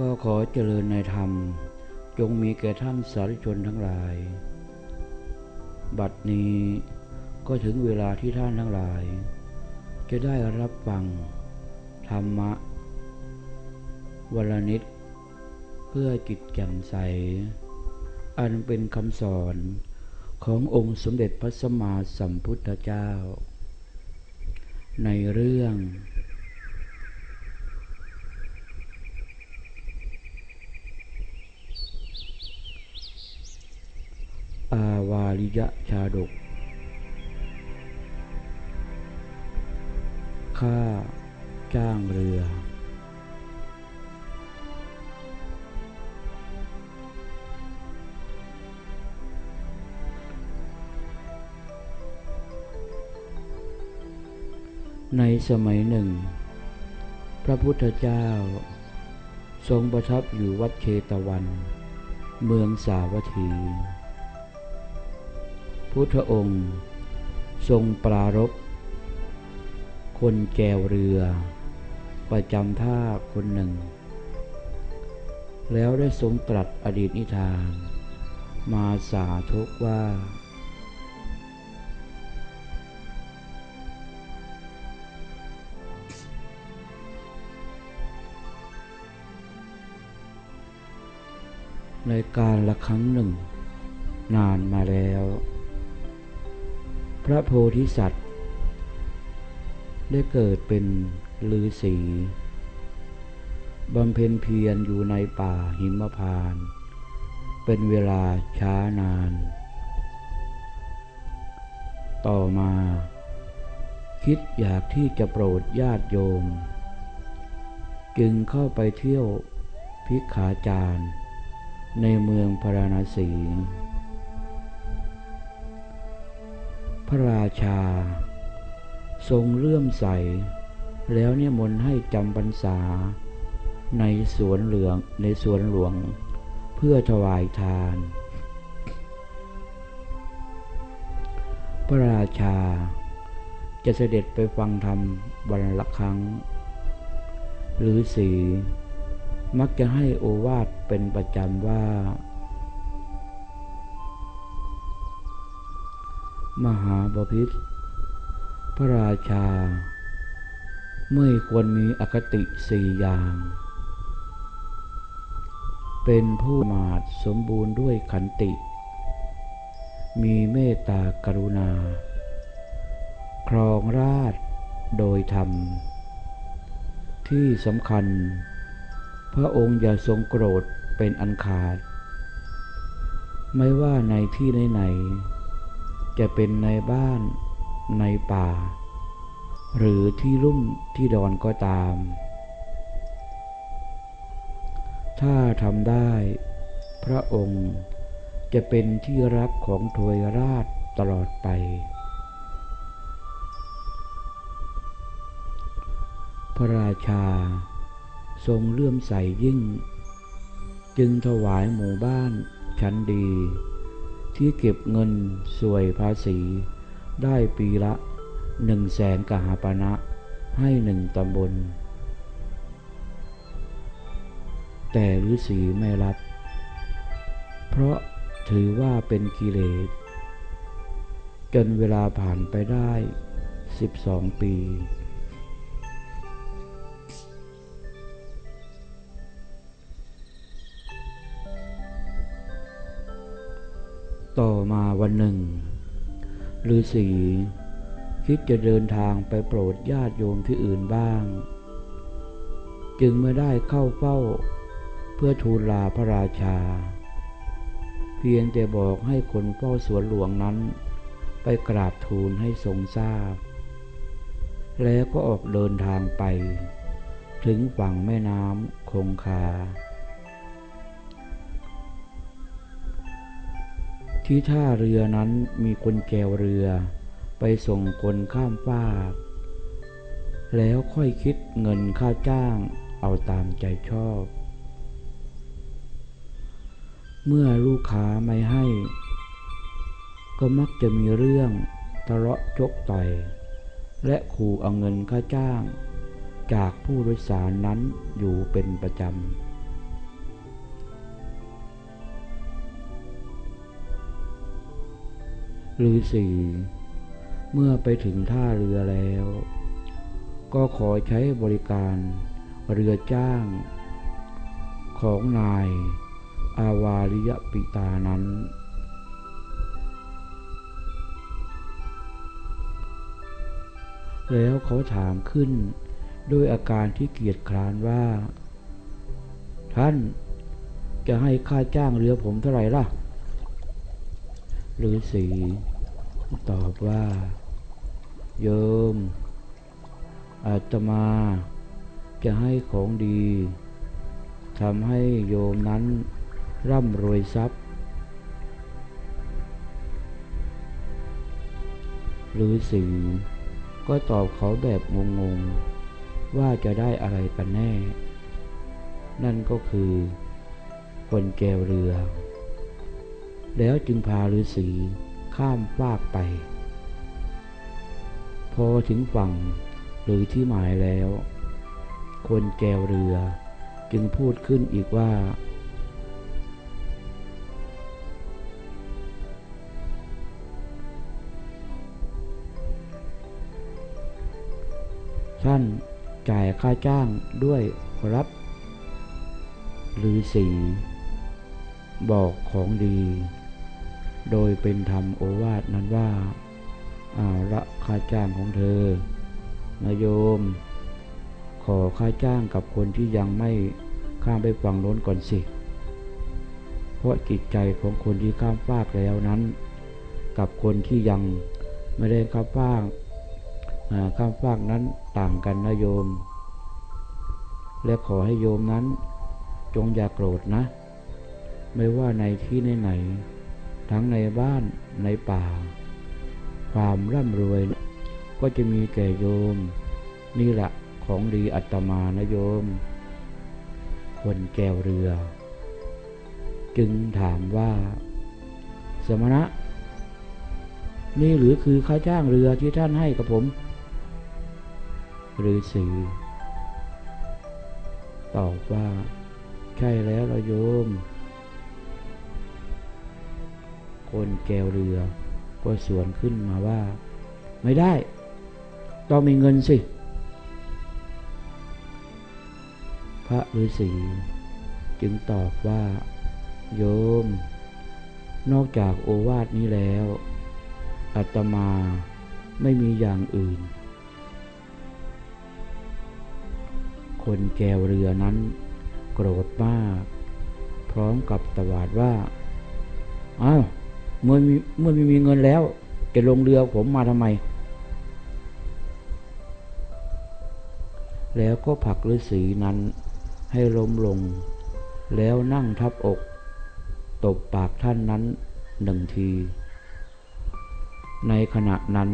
ก็ขอเจริญในธรรม จงมีแก่ท่านสาธุชนทั้งหลาย บัดนี้ก็ถึงเวลาที่ท่านทั้งหลาย จะได้รับฟัง ธรรมะวลนิดเพื่อจิตแจ่มใส อันเป็นคำสอนขององค์สมเด็จพระสัมมาสัมพุทธเจ้า ในเรื่อง อาวาลิยชาดก ค่าจ้างเรือ ในสมัยหนึ่ง พระพุทธเจ้า ทรงประทับอยู่วัดเชตวัน เมืองสาวัตถี พุทธองค์ ทรงปรารบคนแจวเรือ ประจำท่าคนหนึ่ง แล้วได้ทรงตรัสอดีตนิทาน มาสาธกว่า ในการละครั้งหนึ่ง นานมาแล้ว พระโพธิสัตว์ ได้เกิดเป็นฤาษีบำเพ็ญเพียรอยู่ในป่าหิมพานต์เป็นเวลาช้านาน ต่อมา คิดอยากที่จะโปรดญาติโยม จึงเข้าไปเที่ยวพิกขาจารย์ในเมืองพราณสี ระราชา ทรงเลื่อมใส แล้วเนี่ยมนให้จำพรรษา ในสวนเหลืองในสวนหลวง เพื่อถวายทาน พระราชา จะเสด็จไปฟังธรรมวันละครั้ง หรือสีมักจะให้โอวาทเป็นประจำว่า มหาบพิษพระราชา ไม่ควรมีอคติสี่อย่าง เป็นผู้มาดสมบูรณ์ด้วยขันติ มีเมตตากรุณา ครองราชโดยธรรม ที่สำคัญ พระองค์อย่าทรงโกรธเป็นอันขาด ไม่ว่าในที่ไหนๆ จะเป็นในบ้านในป่า หรือที่ลุ่มที่ดอนก็ตาม ถ้าทำได้ พระองค์จะเป็นที่รักของทวยราชตลอดไป พระราชาทรงเลื่อมใสยิ่ง จึงถวายหมู่บ้านชั้นดี ที่เก็บเงินสวยภาษี ได้ปีละหนึ่งแสนกหาปณะให้หนึ่งตำบล แต่ฤาษีไม่รับ เพราะถือว่าเป็นกิเลส จนเวลาผ่านไปได้สิบสองปี ต่อมาวันหนึ่งฤาษีคิดจะเดินทางไปโปรดญาติโยมที่อื่นบ้าง จึงไม่ได้เข้าเฝ้าเพื่อทูลลาพระราชา เพียงแต่บอกให้คนเฝ้าสวนหลวงนั้น ไปกราบทูลให้ทรงทราบ แล้วก็ออกเดินทางไป ถึงฝั่งแม่น้ำคงคา ที่ท่าเรือนั้นมีคนแกวเรือ ไปส่งคนข้ามฟาก แล้วค่อยคิดเงินค่าจ้างเอาตามใจชอบ เมื่อลูกค้าไม่ให้ ก็มักจะมีเรื่องทะเลาะชกต่อย และขู่เอาเงินค่าจ้าง จากผู้โดยสารนั้นอยู่เป็นประจำ ฤาษีเมื่อไปถึงท่าเรือแล้ว ก็ขอใช้บริการเรือจ้าง ของนายอาวาริยปิตานั้น แล้วเขาถามขึ้นด้วยอาการที่เกียจคร้านว่า ท่านจะให้ค่าจ้างเรือผมเท่าไหร่ล่ะ ฤาษีตอบว่า โยม อาตมาจะให้ของดีทำให้โยมนั้นร่ำรวยทรัพย์ฤาษีก็ตอบเขาแบบงงๆ ว่าจะได้อะไรกันแน่ นั่นก็คือคนแกวเรือ แล้วจึงพาฤาษีข้ามฟากไป พอถึงฝั่งหรือที่หมายแล้ว คนแกวเรือจึงพูดขึ้นอีกว่า ท่านจ่ายค่าจ้างด้วยครับหรือสีบอกของดี โดยเป็นธรรมโอวาทนั้นว่าอาละค่าจ้างของเธอนายโยม ขอค่าจ้างกับคนที่ยังไม่ข้ามไปฝั่งโน้นก่อนสิ เพราะจิตใจของคนที่ข้ามฟากแล้วนั้น กับคนที่ยังไม่ได้ข้ามฟากข้ามฟากนั้นต่างกันนะโยม และขอให้โยมนั้นจงอย่ากโกรธนะ ไม่ว่าในที่ไหนๆ ทั้งในบ้านในป่า ความร่ำรวยก็จะมีแก่โยม นี่แหละของดีอัตมานะโยม คนแก้วเรือ จึงถามว่า สมณะ นี่หรือคือค่าจ้างเรือที่ท่านให้กับผมฤาษีตอบว่า ใช่แล้วละโยม คนแกวเรือ ก็สวนขึ้นมาว่า ไม่ได้ ต้องมีเงินสิ พระฤาษีจึงตอบว่า โยม นอกจากโอวาทนี้แล้วอาตมาไม่มีอย่างอื่น คนแกวเรือนั้น โกรธมาก พร้อมกับตวาดว่า อ้าว เมื่อมีเมื่อไม่มีเงินแล้ว จะลงเรือผมมาทำไม แล้วก็ผลักฤาษีนั้นให้ล้มลง แล้วนั่งทับอก ตบปากท่านนั้นหนึ่งที ในขณะนั้น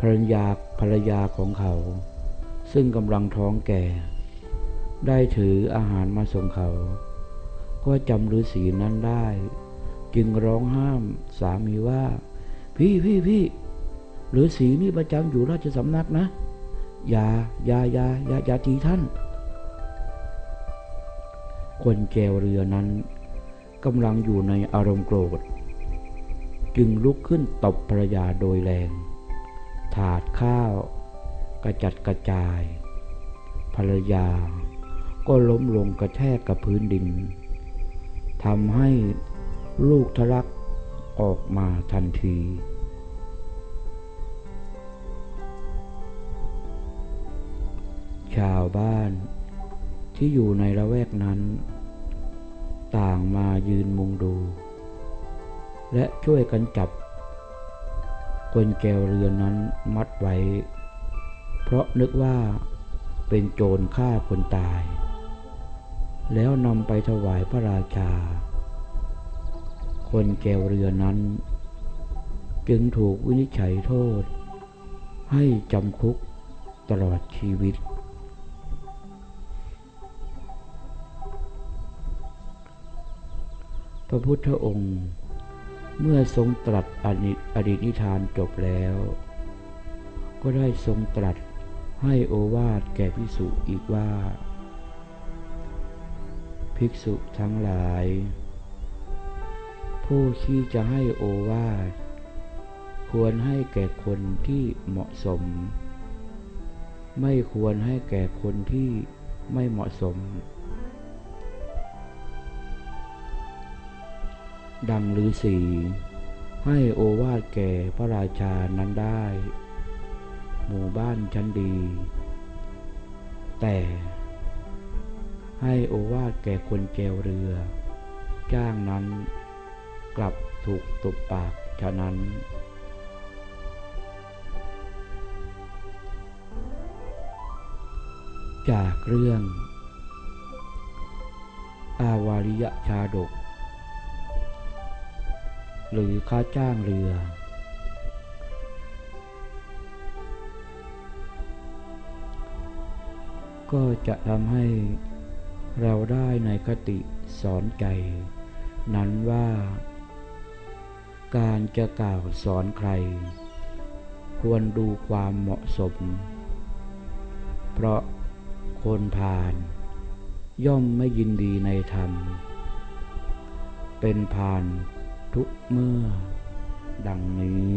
ภรรยาภรรยาของเขา ซึ่งกำลังท้องแก่ ได้ถืออาหารมาส่งเขา ก็จำฤาษีนั้นได้ จึงร้องห้ามสามีว่า พี่พี่พี่ฤาษีนี่ประจำอยู่ราชสำนักนะ อย่าอย่าอย่าอย่าอย่าตีท่าน คนแกวเรือนั้นกำลังอยู่ในอารมณ์โกรธ จึงลุกขึ้นตบภรรยาโดยแรง ถาดข้าว กระจัดกระจาย ภรรยาก็ล้มลงกระแทกกับพื้นดินทำให้ ลูกทะลักออกมาทันที ชาวบ้านที่อยู่ในละแวกนั้น ต่างมายืนมุงดู และช่วยกันจับคนแกวเรือนนั้นมัดไว้ เพราะนึกว่าเป็นโจรฆ่าคนตาย แล้วนำไปถวายพระราชา คนแก้วเรือนั้น จึงถูกวินิจฉัยโทษ ให้จำคุกตลอดชีวิต พระพุทธองค์เมื่อทรงตรัสอดีตอดีตนิทานจบแล้ว ก็ได้ทรงตรัสให้โอวาทแก่ภิกษุอีกว่า ภิกษุทั้งหลาย ผู้ที่จะให้โอวาทควรให้แก่คนที่เหมาะสม ไม่ควรให้แก่คนที่ไม่เหมาะสม ดังฤาษีให้โอวาทแก่พระราชานั้นได้ หมู่บ้านชั้นดี แต่ให้โอวาทแก่คนแจวเรือ จ้างนั้น กลับถูกตบปากฉะนั้น จากเรื่อง อาวาริยชาดก หรือค่าจ้างเรือ ก็จะทำให้เราได้ในคติสอนใจ นั้นว่า การจะกล่าวสอนใคร ควรดูความเหมาะสม เพราะคนพาน ย่อมไม่ยินดีในธรรม เป็นพานทุกเมื่อดังนี้